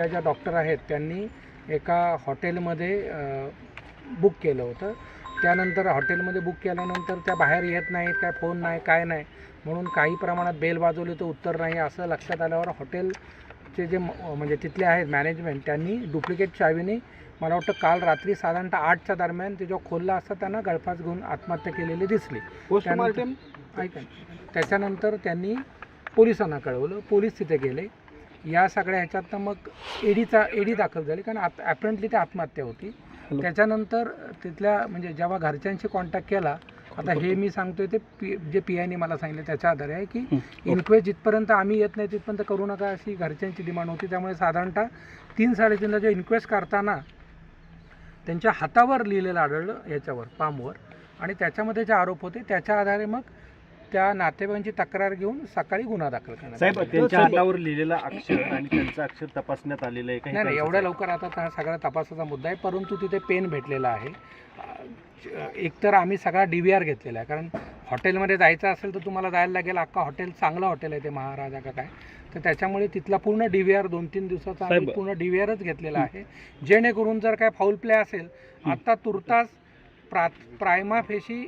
त्या ज्या डॉक्टर आहेत त्यांनी एका हॉटेलमध्ये बुक केलं होतं. त्यानंतर हॉटेलमध्ये बुक केल्यानंतर त्या बाहेर येत नाहीत काय फोन नाही काय नाही. म्हणून काही प्रमाणात बेल वाजवली तर उत्तर नाही असं लक्षात आल्यावर हॉटेलचे जे म्हणजे तिथले आहेत मॅनेजमेंट त्यांनी डुप्लिकेट चावीने मला वाटतं काल रात्री साधारणतः आठच्या दरम्यान ते जेव्हा खोलला असता त्यांना गळफास घेऊन आत्महत्या केलेली दिसली. पोस्टमार्टम ऐका. त्याच्यानंतर त्यांनी पोलिसांना कळवलं. पोलीस तिथे गेले. या सगळ्या ह्याच्यातनं मग एडीचा एडी दाखल झाली कारण आत ॲपरंटली ती आत्महत्या होती. त्याच्यानंतर तिथल्या म्हणजे जेव्हा घरच्यांशी कॉन्टॅक्ट केला आता हे मी सांगतोय ते पी जे पी आयने मला सांगितलं त्याच्या आधारे आहे की इन्क्वेस्ट जिथपर्यंत आम्ही येत नाही तिथपर्यंत करू नका अशी घरच्यांची डिमांड होती. त्यामुळे साधारणतः तीन साडेतीनला जे इन्क्वेस्ट करताना त्यांच्या हातावर लिहिलेलं आढळलं याच्यावर पामवर आणि त्याच्यामध्ये जे आरोप होते त्याच्या आधारे मग त्या नातेवाईकांची तक्रार घेऊन सकाळी गुन्हा दाखल करण्यात साहेब आला. त्यांच्या हातावर लिहिलेला अक्षर आणि त्यांचं अक्षर तपासण्यात आलेलं आहे काही नाही नाही एवढ्या? लवकर आता हा सगळा तपासाचा मुद्दा आहे परंतु तिथे पेन भेटलेला आहे अं, एकतर आम्ही सगळा डी व्ही आर घेतलेला आहे कारण हॉटेलमध्ये जायचं असेल तर तुम्हाला जायला लागेल अख्खा हॉटेल चांगलं हॉटेल आहे ते महाराजा का काय तर त्याच्यामुळे तिथला पूर्ण डी व्ही आर दोन तीन दिवसाचा आम्ही साहेब- पूर्ण डी व्ही आरच घेतलेला आहे जेणेकरून जर काय फाऊल प्ले असेल आता तुर्तास प्रा प्रायमा फेशी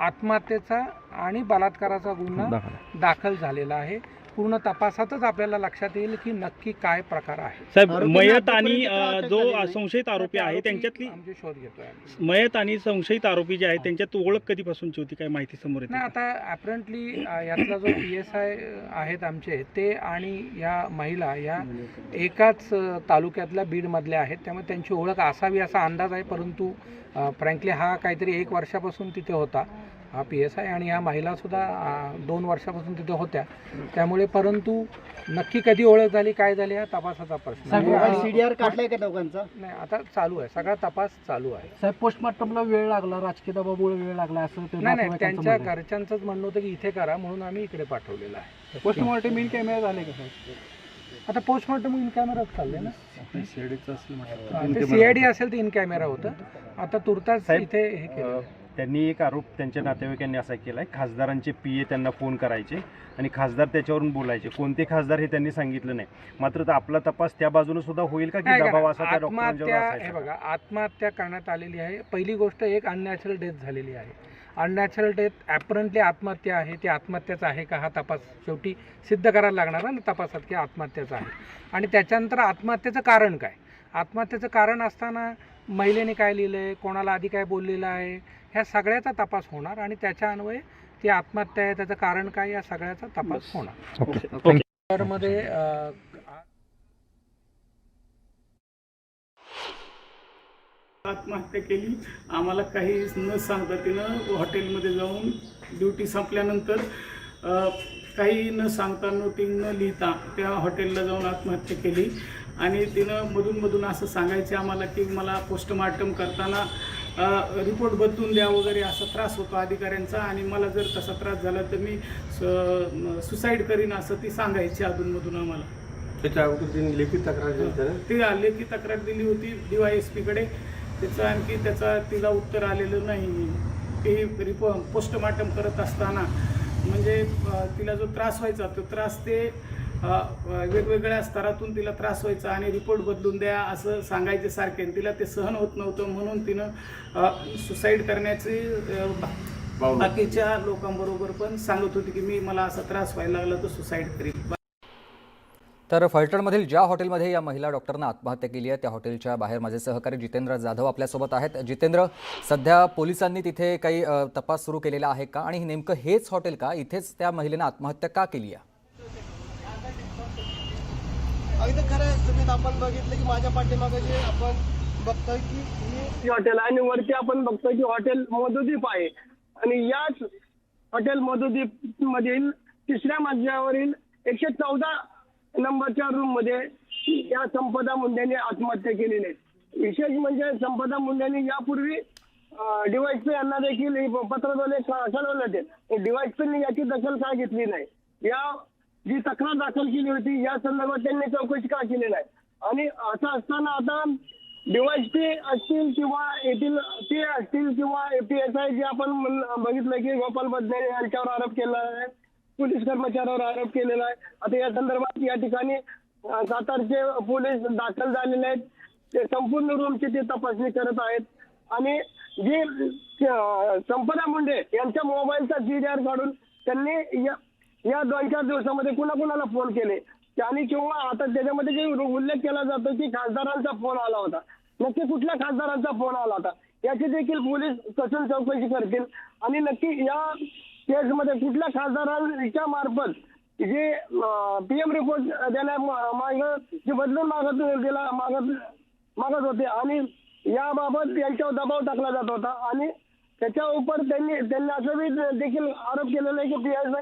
आत्महत्येचा आणि बलात्काराचा गुन्हा दाखल. झालेला आहे. पूर्ण तपासातच आपल्याला लक्षात येईल की नक्की काय प्रकार आहे साहेब मयत आणि अ, जो? संशयित आरोपी आहे त्यांच्यातली आमचे शोध घेतोय आम्ही. मयत आणि संशयित आरोपी जे आहेत त्यांच्यात ओळख कधीपासूनची होती काय माहिती समोर येते नाही आता ॲपरंटली यातला जो पी एस आय आहेत आमचे ते आणि या महिला या एकाच अ, तालुक्यातल्या बीडमधल्या आहेत त्यामुळे त्यांची ओळख असावी असा अंदाज आहे परंतु फ्रँकली हा काहीतरी एक वर्षापासून तिथे होता हा पी एस आय आणि ह्या महिलासुद्धा दोन वर्षापासून तिथे होत्या. त्यामुळे परंतु नक्की कधी ओळख झाली काय झाली हा तपासाचा प्रश्न आहे. सीडीआर काढलाय का दोघांचा? नाही आता चालू आहे. सगळा तपास चालू आहे. साहेब पोस्टमार्टमला वेळ लागला राजकीय दबावामुळे वेळ लागला असं ते नाही नाही नातेवाईकांचं त्यांच्या म्हणणं आहे. घरच्यांचंच म्हणणं होतं की इथे करा म्हणून आम्ही इकडे पाठवलेलं आहे. पोस्टमॉर्टम इन कॅमेरा झाले का साहेब? आता पोस्टमॉर्टम इन कॅमेराच चालले ना? हा, ते इन सीआयडी असेल तर इन कॅमेरा होतं. आता तुर्तास इथे हे केलं त्यांनी एक आरोप त्यांच्या नातेवाईकांनी असा केलाय खासदारांचे पी ए त्यांना फोन करायचे आणि खासदार त्याच्यावरून बोलायचे. कोणते खासदार हे त्यांनी सांगितलं नाही. मात्र तो आपला तपास त्या बाजूने सुद्धा होईल का की दबाव असा त्या हे असायचा? बघा आत्महत्या करण्यात आलेली आहे. पहिली गोष्ट एक अननॅचरल डेथ झालेली आहे. अननॅचरल डेथ ॲपरंटली आत्महत्या आहे. ती आत्महत्याचा आहे का हा तपास शेवटी सिद्ध करायला लागणार ना तपासात की आत्महत्याचा आहे. आणि त्याच्यानंतर आत्महत्येचं कारण काय? आत्महत्येचं कारण असताना महिलेने काय लिहिलं आहे कोणाला आधी काय बोललेलं आहे? ह्या सगळ्याचा तपास होणार आणि त्याच्या अन्वये ती आत्महत्या आहे त्याचं कारण काय या सगळ्याचा तपास होणार. तर मध्ये आत्महत्या केली. आम्हाला काही न सांगता तिनं हॉटेलमध्ये जाऊन ड्युटी संपल्यानंतर काही न सांगता नोटिंग न लिहिता त्या हॉटेलला जाऊन आत्महत्या केली. आणि तिनं मधून मधून असं सांगायचे आम्हाला की मला पोस्टमार्टम करताना रिपोर्ट बदलून द्या वगैरे असा त्रास होतो अधिकाऱ्यांचा आणि मला जर तसा त्रास झाला तर मी सुसाईड करीन असं ती सांगायची अधूनमधून आम्हाला. त्याच्या अगोदर त्यांनी लेखी तक्रार दिली होती ना? ती लेखी तक्रार दिली होती डी वाय एस पीकडे. त्याचं आणखी त्याचा तिला उत्तर आलेलं नाही. ते रिपो पोस्टमार्टम करत असताना. म्हणजे अ, तिला जो त्रास व्हायचा तो त्रास ते वेगवेगळ्या स्तरातून तिला त्रास व्हायचा आणि रिपोर्ट बदलून द्या असं सांगायचे सारखे. आणि तिला ते सहन होत नव्हतं म्हणून तिनं सुसाईड करण्याची बाकीच्या लोकांबरोबर पण सांगत होती की मी मला असा त्रास व्हायला लागला तर सुसाईड करीन. तर फलटणमधील ज्या हॉटेलमध्ये या महिला डॉक्टरनं आत्महत्या केली आहे त्या हॉटेलच्या बाहेर माझे सहकारी जितेंद्र जाधव आपल्यासोबत आहेत. जितेंद्र सध्या पोलिसांनी तिथे काही तपास सुरू केलेला आहे का? आणि नेमकं हेच हॉटेल का? इथेच त्या महिलेनं आत्महत्या का केली आहे? अगदी खरं आहे. तुम्ही आपण बघितलं की माझ्या पाठीमागे जे आपण बघतोय की ही हॉटेल आणि वरती आपण बघतोय की हॉटेल मधुदीप आहे. आणि याच हॉटेल मधुदीप मधील तिसऱ्या मजल्यावरील एकशे चौदा नंबरच्या रूममध्ये या संपदा मुंडेने आत्महत्या केलेली आहे. विशेष म्हणजे संपदा मुंडेने यापूर्वी डिवाइस पे यांना देखील हे पत्राद्वारे क- कळवलं होते. याची दखल का घेतली नाही? या जी तक्रार दाखल केली होती या संदर्भात त्यांनी चौकशी का केली नाही? आणि असं असताना आता डीवायसपी असतील किंवा येथील ते असतील किंवा एपीएसआय एस आय जे आपण बघितलं की गोपाल बदने यांच्यावर आरोप केला आहे पोलीस कर्मचाऱ्यावर आरोप केलेला आहे. आता या संदर्भात या ठिकाणी सातारचे पोलीस दाखल झालेले आहेत. ते संपूर्ण रूमची ते तपासणी करत आहेत. आणि जे संपदा मुंडे यांच्या मोबाईलचा जी काढून त्यांनी या या दोन चार दिवसामध्ये कुणा कुणाला फोन केले? आणि किंवा आता त्याच्यामध्ये जे उल्लेख केला जातो की खासदारांचा फोन आला होता. नक्की कुठल्या खासदारांचा फोन आला होता? याची देखील पोलीस कसून चौकशी करतील. आणि नक्की या केसमध्ये कुठल्या खासदारांच्या मार्फत जे पीएम रिपोर्ट देण्या माग जे बदलून मागत दिला मागत मागत होते. आणि याबाबत यांच्यावर दबाव टाकला जात होता. आणि त्याच्या उपर त्यांनी त्यांनी असं बी देखील आरोप केलेला आहे की पी एस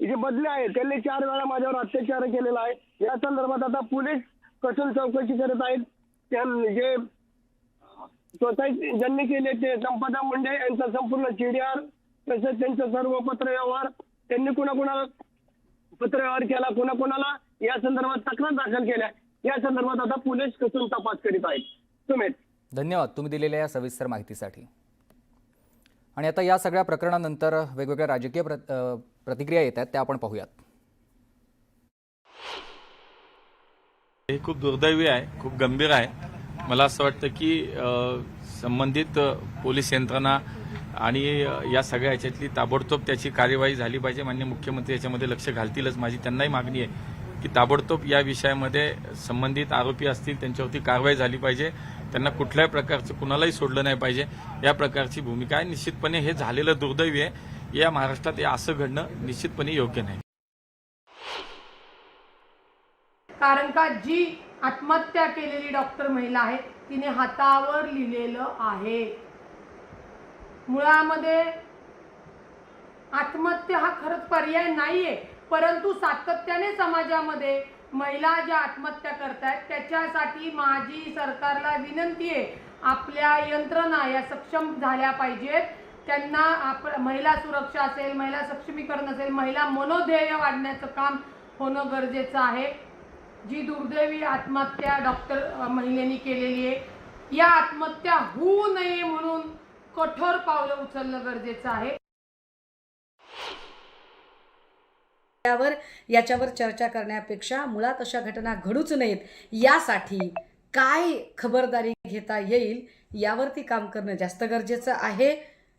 जे बदले आहेत. त्यांनी चार वेळा माझ्यावर अत्याचार केलेला आहे. या संदर्भात आता पोलीस कसून चौकशी करत आहेत. त्या जे सोसायटी ज्यांनी केले ते संपदा मुंडे यांचा संपूर्ण चिडीआर तसेच त्यांचं सर्व पत्रव्यवहार त्यांनी कुणाकुणाला पत्रव्यवहार केला कुणाकुणाला या संदर्भात तक्रार दाखल केल्या. या संदर्भात आता पोलीस कसून तपास करीत आहेत. सुमित धन्यवाद. तुम्ही दिलेल्या या सविस्तर माहितीसाठी. आणि आता या सगळ्या प्रकरणानंतर वेगवेगळ्या राजकीय प्र प्रतिक्रिया येत आहेत त्या आपण पाहूयात. हे खूप दुर्दैवी आहे खूप गंभीर आहे. मला असं वाटतं की संबंधित पोलीस यंत्रणा आणि या सगळ्या ह्याच्यातली ताबडतोब त्याची कार्यवाही झाली पाहिजे. मान्य मुख्यमंत्री याच्यामध्ये लक्ष घालतीलच. माझी त्यांनाही मागणी आहे की ताबडतोब या विषयामध्ये संबंधित आरोपी असतील त्यांच्यावरती कारवाई झाली पाहिजे. त्यांना कुठल्याही प्रकारचं कुणालाही सोडलं नाही पाहिजे. या प्रकारची भूमिका आहे. निश्चितपणे हे झालेलं दुर्दैवी आहे. या महाराष्ट्रात हे असं घडणं निश्चितपणे योग्य नाही. कारण का जी आत्महत्या केलेली डॉक्टर महिला आहे तिने हातावर लिहिलेलं आहे. मुळामध्ये आत्महत्या हा खरंच पर्याय नाहीये परंतु सातत्याने समाजामध्ये महिला ज्या आत्महत्या करतायत त्याच्यासाठी माझी सरकारला विनंती आहे आपल्या यंत्रणा या सक्षम झाल्या पाहिजेत. त्यांना आप महिला सुरक्षा असेल महिला सक्षमीकरण असेल महिला मनोध्येय वाढण्याचं काम होणं गरजेचं आहे. जी दुर्दैवी आत्महत्या डॉक्टर महिलेनी केलेली आहे या आत्महत्या होऊ नये म्हणून कठोर पावलं उचलणं गरजेचं आहे. यावर याच्यावर चर्चा करण्यापेक्षा मुळात अशा घटना घडूच नयेत यासाठी काय खबरदारी घेता येईल यावरती काम करणं जास्त गरजेचं आहे.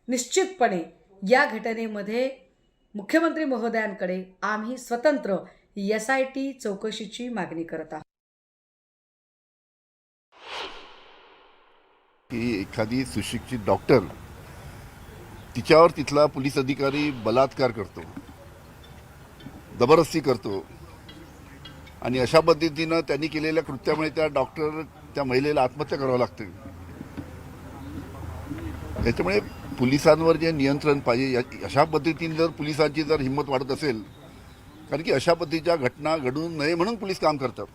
निश्चितपणे या घटनेमध्ये मुख्यमंत्री महोदयांकडे आम्ही स्वतंत्र एस आय टी चौकशीची मागणी करत आहोत. की एखादी सुशिक्षित डॉक्टर तिच्यावर तिथला पोलीस अधिकारी बलात्कार करतो जबरदस्ती करतो आणि अशा पद्धतीनं त्यांनी केलेल्या कृत्यामुळे त्या डॉक्टर त्या महिलेला आत्महत्या करावं लागते. त्याच्यामुळे पोलिसांवर जे नियंत्रण पाहिजे या- अशा पद्धतीने जर पोलिसांची जर हिंमत वाढत असेल कारण की अशा पद्धतीच्या घटना घडू नये म्हणून पोलीस काम करतात.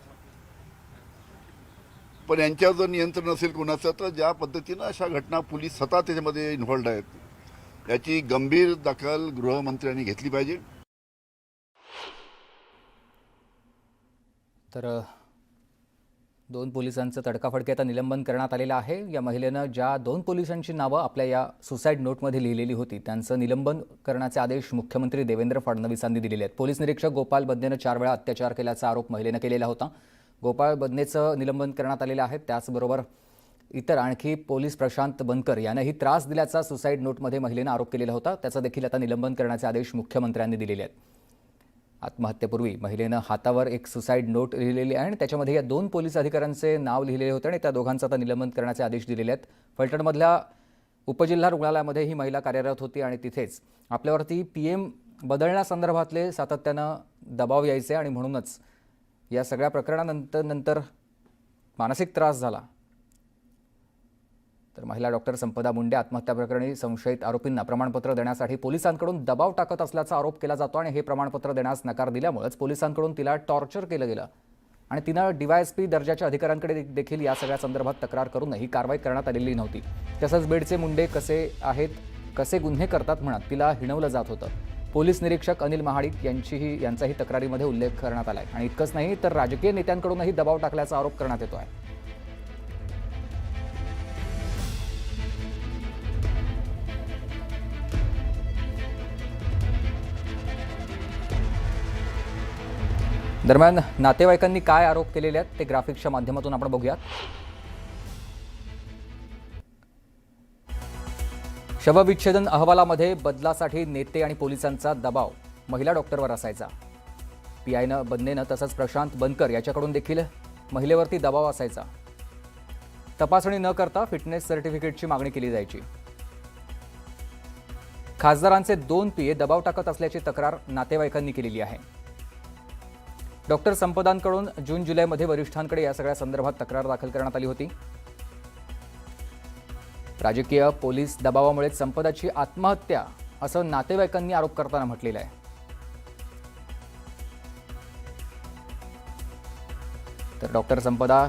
पण यांच्यावर जर नियंत्रण असेल कोणाचं तर ज्या पद्धतीनं अशा घटना पोलीस स्वतः त्याच्यामध्ये इन्व्हॉल्ड आहेत याची गंभीर दखल गृहमंत्र्यांनी घेतली पाहिजे. तर दोन पोलिसांचं तडकाफडकी आता निलंबन करण्यात आलेलं आहे. या महिलेनं ज्या दोन पोलिसांची नावं आपल्या या सुसाईड नोटमध्ये लिहिलेली होती त्यांचं निलंबन करण्याचे आदेश मुख्यमंत्री देवेंद्र फडणवीसांनी दिलेले आहेत. पोलीस निरीक्षक गोपाल बदनेनं चार वेळा अत्याचार केल्याचा आरोप महिलेनं केलेला होता. गोपाळ बदनेचं निलंबन करण्यात आलेलं आहे. त्याचबरोबर इतर आणखी पोलीस प्रशांत बनकर यानंही त्रास दिल्याचा सुसाईड नोटमध्ये महिलेनं आरोप केलेला होता. त्याचा देखील आता निलंबन करण्याचे आदेश मुख्यमंत्र्यांनी दिलेले आहेत. आत्महत्येपूर्वी महिलेनं हातावर एक सुसाईड नोट लिहिलेली आहे आणि त्याच्यामध्ये या दोन पोलीस अधिकाऱ्यांचे नाव लिहिलेले होते आणि त्या दोघांचं आता निलंबन करण्याचे आदेश दिलेले आहेत. फलटणमधल्या उपजिल्हा रुग्णालयामध्ये ही महिला कार्यरत होती आणि तिथेच आपल्यावरती पी एम बदलण्यासंदर्भातले सातत्यानं दबाव यायचे आणि म्हणूनच या सगळ्या प्रकरणानंतर नंतर मानसिक त्रास झाला. तर महिला डॉक्टर संपदा मुंडे आत्महत्या प्रकरणी संशयित आरोपींना प्रमाणपत्र देण्यासाठी पोलिसांकडून दबाव टाकत असल्याचा आरोप केला जातो आणि हे प्रमाणपत्र देण्यास नकार दिल्यामुळेच पोलिसांकडून तिला टॉर्चर केलं गेलं. आणि तिनं डीवायएसपी दर्जाच्या अधिकाऱ्यांकडे देखील या सगळ्या संदर्भात तक्रार करून ही कारवाई करण्यात आलेली नव्हती. तसंच बेडचे मुंडे कसे आहेत कसे गुन्हे करतात म्हणत तिला हिणवलं जात होतं. पोलीस निरीक्षक अनिल महाडिक यांचीही यांचाही तक्रारीमध्ये उल्लेख करण्यात आला आहे आणि इतकंच नाही तर राजकीय नेत्यांकडूनही दबाव टाकल्याचा आरोप करण्यात येतो आहे. दरम्यान नातेवाईकांनी काय आरोप केलेले आहेत ते ग्राफिक्सच्या माध्यमातून आपण बघूयात. शवविच्छेदन अहवालामध्ये बदलासाठी नेते आणि पोलिसांचा दबाव महिला डॉक्टरवर असायचा. पी आयनं बन्नेनं तसंच प्रशांत बनकर याच्याकडून देखील महिलेवरती दबाव असायचा. तपासणी न करता फिटनेस सर्टिफिकेटची मागणी केली जायची. खासदारांचे दोन पीए दबाव टाकत असल्याची तक्रार नातेवाईकांनी केलेली आहे. डॉक्टर संपदांकडून जून जुलैमध्ये वरिष्ठांकडे या सगळ्या संदर्भात तक्रार दाखल करण्यात आली होती. राजकीय पोलीस दबावामुळे संपदाची आत्महत्या असं नातेवाईकांनी आरोप करताना म्हटलेलं आहे. तर डॉक्टर संपदा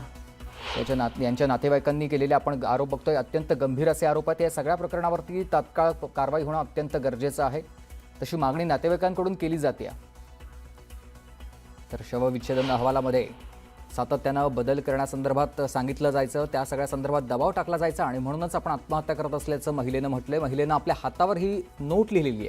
याच्या नात यांच्या नातेवाईकांनी केलेले आपण आरोप बघतोय अत्यंत गंभीर असे आरोप आहेत. या सगळ्या प्रकरणावरती तात्काळ कारवाई होणं अत्यंत गरजेचं आहे. तशी मागणी नातेवाईकांकडून केली जाते. तर शवविच्छेदन अहवालामध्ये सातत्यानं बदल करण्यासंदर्भात सांगितलं जायचं. त्या सगळ्या संदर्भात दबाव टाकला जायचा आणि म्हणूनच आपण आत्महत्या करत असल्याचं महिलेनं म्हटलंय. महिलेनं आपल्या हातावर ही नोट लिहिलेली आहे.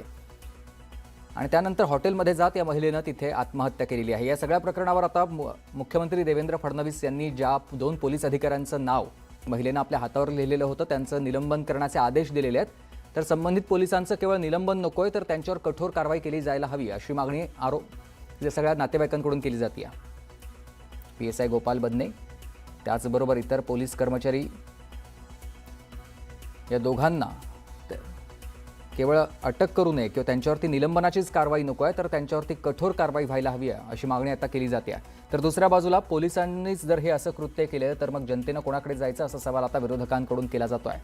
आणि त्यानंतर हॉटेलमध्ये जात या महिलेनं तिथे आत्महत्या केलेली आहे. या सगळ्या प्रकरणावर आता मु- मुख्यमंत्री देवेंद्र फडणवीस यांनी ज्या दोन पोलीस अधिकाऱ्यांचं नाव महिलेनं आपल्या हातावर लिहिलेलं होतं त्यांचं निलंबन करण्याचे आदेश दिलेले आहेत. तर संबंधित पोलिसांचं केवळ निलंबन नकोय तर त्यांच्यावर कठोर कारवाई केली जायला हवी अशी मागणी आरोप सगळ्या नातेवाईकांकडून केली जाते P S I Gopal Badne त्याचबरोबर इतर पोलीस कर्मचारी या दोघांना केवळ अटक करू नये किंवा त्यांच्यावरती निलंबनाचीच कारवाई नको आहे तर त्यांच्यावरती कठोर कारवाई व्हायला हवी आहे अशी मागणी आता केली जाते तर दुसऱ्या बाजूला पोलिसांनीच जर हे असं कृत्य केलं तर मग जनतेनं कोणाकडे जायचं असा सवाल आता विरोधकांकडून केला जातो आहे.